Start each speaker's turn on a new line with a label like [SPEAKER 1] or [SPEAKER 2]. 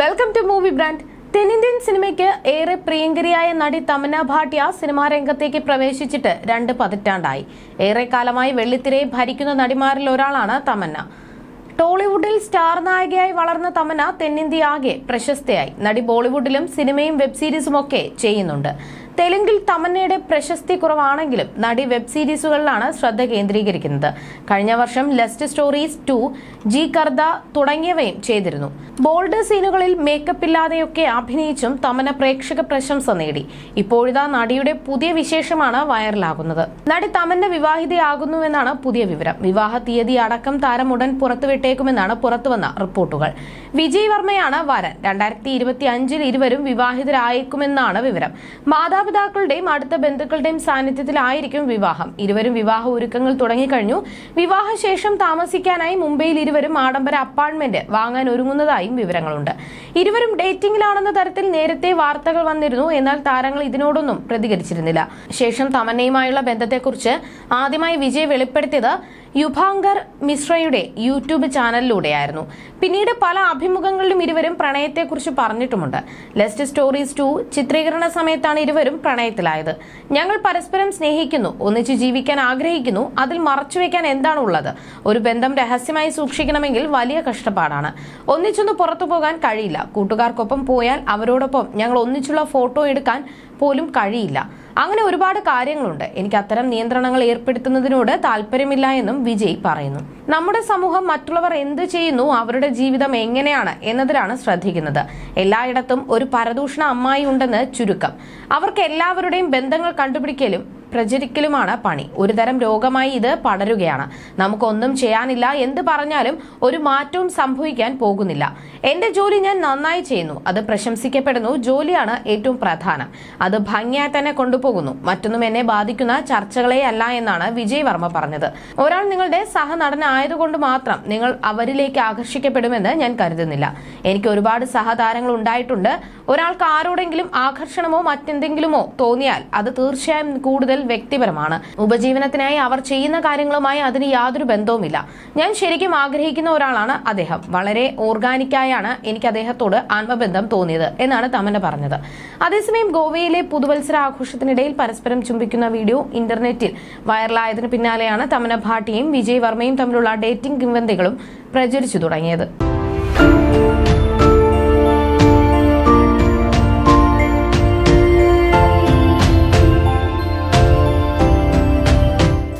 [SPEAKER 1] Welcome to movie brand തെന്നിന്ത്യൻ സിനിമയ്ക്ക് ഏറെ പ്രിയങ്കരിയായ നടി തമന ഭാട്ടിയ സിനിമാ രംഗത്തേക്ക് പ്രവേശിച്ചിട്ട് രണ്ട് പതിറ്റാണ്ടായി. ഏറെക്കാലമായി വെള്ളിത്തിരയെ ഭരിക്കുന്ന നടിമാരിൽ ഒരാളാണ് തമന്ന. ടോളിവുഡിൽ സ്റ്റാർ നായികയായി വളർന്ന തമന തെന്നിന്ത്യ ആകെ പ്രശസ്തയായി. നടി ബോളിവുഡിലും സിനിമയും വെബ് സീരീസും ഒക്കെ ചെയ്യുന്നുണ്ട്. തെലുങ്കിൽ തമന്നയുടെ പ്രശസ്തി കുറവാണെങ്കിലും നടി വെബ് സീരീസുകളിലാണ് ശ്രദ്ധ കേന്ദ്രീകരിക്കുന്നത്. കഴിഞ്ഞ വർഷം lust stories two Jee Karda തുടങ്ങിയവയും ചെയ്തിരുന്നു. ബോൾഡ് സീനുകളിൽ മേക്കപ്പ് ഇല്ലാതെയൊക്കെ അഭിനയിച്ചും തമന പ്രേക്ഷക പ്രശംസ നേടി. ഇപ്പോഴിതാ നടിയുടെ പുതിയ വിശേഷമാണ് വൈറലാകുന്നത്. നടി തമന്ന വിവാഹിതയാകുന്നുവെന്നാണ് പുതിയ വിവരം. വിവാഹ തീയതി അടക്കം താരം ഉടൻ പുറത്തുവിട്ടേക്കുമെന്നാണ് പുറത്തുവന്ന റിപ്പോർട്ടുകൾ. വിജയ് വർമ്മയാണ് വരൻ. രണ്ടായിരത്തി ഇരുപത്തി അഞ്ചിൽ ഇരുവരും വിവാഹിതരായേക്കുമെന്നാണ് വിവരം. മാതാപിതാക്കളുടെയും അടുത്ത ബന്ധുക്കളുടെയും സാന്നിധ്യത്തിലായിരിക്കും വിവാഹം. ഇരുവരും വിവാഹ ഒരുക്കങ്ങൾ തുടങ്ങിക്കഴിഞ്ഞു. വിവാഹശേഷം താമസിക്കാനായി മുംബൈയിൽ ഇരുവരും ആഡംബര അപ്പാർട്ട്മെന്റ് വാങ്ങാൻ ഒരുങ്ങുന്നതായും വിവരങ്ങളുണ്ട്. ഇരുവരും ഡേറ്റിംഗിലാണെന്ന തരത്തിൽ നേരത്തെ വാർത്തകൾ വന്നിരുന്നു. എന്നാൽ താരങ്ങൾ ഇതിനോടൊന്നും പ്രതികരിച്ചിരുന്നില്ല. ശേഷം തമന്നയുമായുള്ള ബന്ധത്തെക്കുറിച്ച് ആദ്യമായി വിജയ് വെളിപ്പെടുത്തിയത് യുഭാങ്കർ മിശ്രയുടെ യൂട്യൂബ് ചാനലിലൂടെയായിരുന്നു. പിന്നീട് പല അഭിമുഖങ്ങളിലും ഇരുവരും പ്രണയത്തെക്കുറിച്ച് പറഞ്ഞിട്ടുമുണ്ട്. ലെസ്റ്റ് സ്റ്റോറീസ് ടു ചിത്രീകരണ സമയത്താണ് ഇരുവരും പ്രണയത്തിലായത്. ഞങ്ങൾ പരസ്പരം സ്നേഹിക്കുന്നു ഒന്നിച്ച് ജീവിക്കാൻ ആഗ്രഹിക്കുന്നു അതിൽ മറച്ചുവെക്കാൻ എന്താണ് ഉള്ളത് ഒരു ബന്ധം രഹസ്യമായി സൂക്ഷിക്കണമെങ്കിൽ വലിയ കഷ്ടപ്പാടാണ്. ഒന്നിച്ചൊന്ന് പുറത്തു പോകാൻ കഴിയില്ല. കൂട്ടുകാർക്കൊപ്പം പോയാൽ അവരോടൊപ്പം ഞങ്ങൾ ഒന്നിച്ചുള്ള ഫോട്ടോ എടുക്കാൻ പോലും കഴിയില്ല. അങ്ങനെ ഒരുപാട് കാര്യങ്ങളുണ്ട്. എനിക്ക് അത്തരം നിയന്ത്രണങ്ങൾ ഏർപ്പെടുത്തുന്നതിനോട് താല്പര്യമില്ല എന്നും വിജയ് പറയുന്നു. നമ്മുടെ സമൂഹം മറ്റുള്ളവർ എന്ത് ചെയ്യുന്നു അവരുടെ ജീവിതം എങ്ങനെയാണ് എന്നതിലാണ് ശ്രദ്ധിക്കുന്നത്. എല്ലായിടത്തും ഒരു പരദൂഷണ അമ്മായി ഉണ്ടെന്ന് ചുരുക്കം. അവർക്ക് എല്ലാവരുടെയും ബന്ധങ്ങൾ കണ്ടുപിടിക്കലും പ്രചരിക്കലുമാണ് പണി. ഒരുതരം രോഗമായി ഇത് പടരുകയാണ്. നമുക്കൊന്നും ചെയ്യാനില്ല. എന്ത് പറഞ്ഞാലും ഒരു മാറ്റവും സംഭവിക്കാൻ പോകുന്നില്ല. എന്റെ ജോലി ഞാൻ നന്നായി ചെയ്യുന്നു. അത് പ്രശംസിക്കപ്പെടുന്നു. ജോലിയാണ് ഏറ്റവും പ്രധാനം. അത് ഭംഗിയായി തന്നെ കൊണ്ടുപോകുന്നു. മറ്റൊന്നും എന്നെ ബാധിക്കുന്ന ചർച്ചകളെ അല്ല എന്നാണ് വിജയ് വർമ്മ പറഞ്ഞത്. ഒരാൾ നിങ്ങളുടെ സഹനടനായതുകൊണ്ട് മാത്രം നിങ്ങൾ അവരിലേക്ക് ആകർഷിക്കപ്പെടുമെന്ന് ഞാൻ കരുതുന്നില്ല. എനിക്ക് ഒരുപാട് സഹതാരങ്ങൾ ഉണ്ടായിട്ടുണ്ട്. ഒരാൾക്ക് ആരോടെങ്കിലും ആകർഷണമോ മറ്റെന്തെങ്കിലുമോ തോന്നിയാൽ അത് തീർച്ചയായും കൂടുതൽ വ്യക്തിപരമാണ്. ഉപജീവനത്തിനായി അവർ ചെയ്യുന്ന കാര്യങ്ങളുമായി അതിന് യാതൊരു ബന്ധവുമില്ല. ഞാൻ ശരിക്കും ആഗ്രഹിക്കുന്ന ഒരാളാണ് അദ്ദേഹം. വളരെ ഓർഗാനിക്കായാണ് എനിക്ക് അദ്ദേഹത്തോട് ആത്മബന്ധം തോന്നിയത് എന്നാണ് തമന്ന പറഞ്ഞത്. അതേസമയം ഗോവയിലെ പുതുവത്സര ആഘോഷത്തിനിടയിൽ പരസ്പരം ചുംബിക്കുന്ന വീഡിയോ ഇന്റർനെറ്റിൽ വൈറലായതിനു പിന്നാലെയാണ് തമന ഭാട്ടിയും വിജയ് വർമ്മയും തമ്മിലുള്ള ഡേറ്റിംഗ് കിംവന്തികളും പ്രചരിച്ചു തുടങ്ങിയത്.